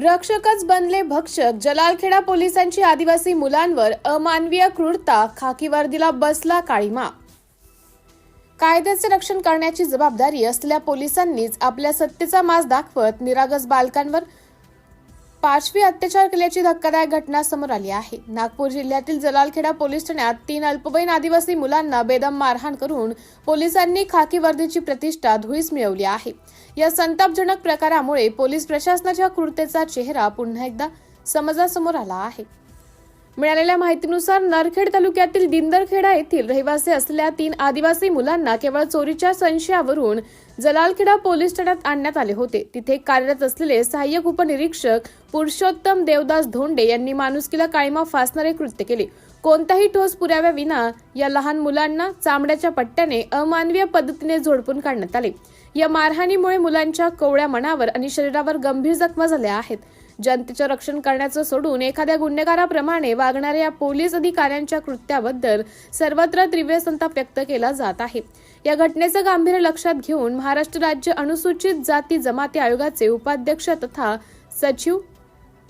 रक्षकच बनले भक्षक. जलालखेडा पोलिसांची आदिवासी मुलांवर अमानवीय क्रूरता खाकी वर्दीला बसला काळीमा. कायद्याचे रक्षण करण्याची जबाबदारी असलेल्या पोलिसांनीच आपल्या सत्तेचा मास दाखवत निरागस बालकांवर पाचवी अत्याचार केल्याची धक्कादायक घटना समोर आली आहे. नागपूर जिल्ह्यातील जलालखेडा पोलीस ठाण्यात तीन अल्पवयीन आदिवासी मुलांना बेदम मारहाण करून पोलिसांनी खाकी वर्दीची प्रतिष्ठा धुळीस मिळवली आहे. या संतापजनक प्रकारामुळे पोलीस प्रशासनाच्या कृतेचा चेहरा पुन्हा एकदा समाजासमोर आला आहे. मिळालेल्या माहितीनुसार नरखेड तालुक्यातील दिंदरखेडा येथील रहिवासी असलेल्या तीन आदिवासी मुलांना केवळ चोरीच्या संशयावरून जलालखेडा पोलीस ठाण्यात आणण्यात आले होते. तिथे कार्यरत असलेले सहाय्यक उपनिरीक्षक पुरुषोत्तम देवदास धोंडे यांनी माणुसकीला काळीमा फासणारे कृत्य केले. कोणताही ठोस पुराव्याविना या लहान मुलांना चामड्याच्या पट्ट्याने अमानवीय पद्धतीने झोडपून काढण्यात आले. या मारहाणीमुळे मुलांच्या कोवळ्या मनावर आणि शरीरावर गंभीर जखमा झाल्या आहेत. जनतेचं रक्षण करण्याचं सोडून एखाद्या गुन्हेगाराप्रमाणे वागणाऱ्या या पोलीस अधिकाऱ्यांच्या कृत्याबद्दल सर्वत्र तीव्र संताप व्यक्त केला जात आहे. या घटनेचं गांभीर्य लक्षात घेऊन महाराष्ट्र राज्य अनुसूचित जाती जमाती आयोगाचे उपाध्यक्ष तथा सचिव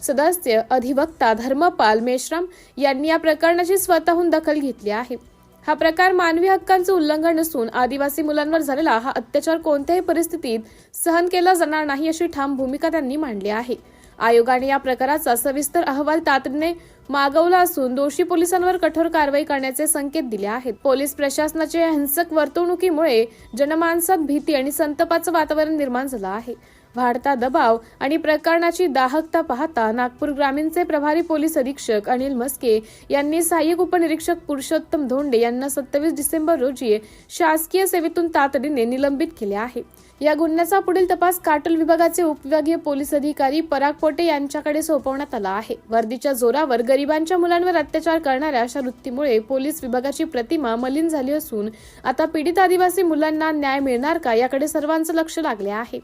सदस्य अधिवक्ता धर्मपाल मेश्राम यांनी या प्रकरणाची स्वतःहून दखल घेतली आहे. हा प्रकार मानवी हक्कांचं उल्लंघन असून आदिवासी मुलांवर झालेला हा अत्याचार कोणत्याही परिस्थितीत सहन केला जाणार नाही अशी ठाम भूमिका त्यांनी मांडली आहे. आयोगाने या प्रकाराचा सविस्तर अहवाल तातडीने मागवला असून दोषी पोलिसांवर कठोर कारवाई करण्याचे संकेत दिले आहेत. पोलीस प्रशासनाच्या हिंसक वर्तवणुकीमुळे जनमानसात भीती आणि संतापाचं वातावरण निर्माण झालं आहे. वाढता दबाव आणि प्रकरणाची दाहकता पाहता नागपूर ग्रामीणचे प्रभारी पोलीस अधीक्षक अनिल मस्के यांनी सहाय्यक उपनिरीक्षक पुरुषोत्तम धोंडे यांना सत्तावीस डिसेंबर रोजी शासकीय सेवेतून तातडीने निलंबित केले आहे. या गुन्ह्याचा पुढील तपास काटोल विभागाचे उपविभागीय पोलीस अधिकारी पराग पोटे यांच्याकडे सोपवण्यात आला आहे. वर्दीच्या जोरावर गरिबांच्या मुलांवर अत्याचार करणाऱ्या अशा वृत्तीमुळे पोलीस विभागाची प्रतिमा मलिन झाली असून आता पीडित आदिवासी मुलांना न्याय मिळणार का याकडे सर्वांचं लक्ष लागले आहे.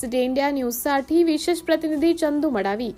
सिटी इंडिया न्यूजसाठी विशेष प्रतिनिधी चंदू मडावी.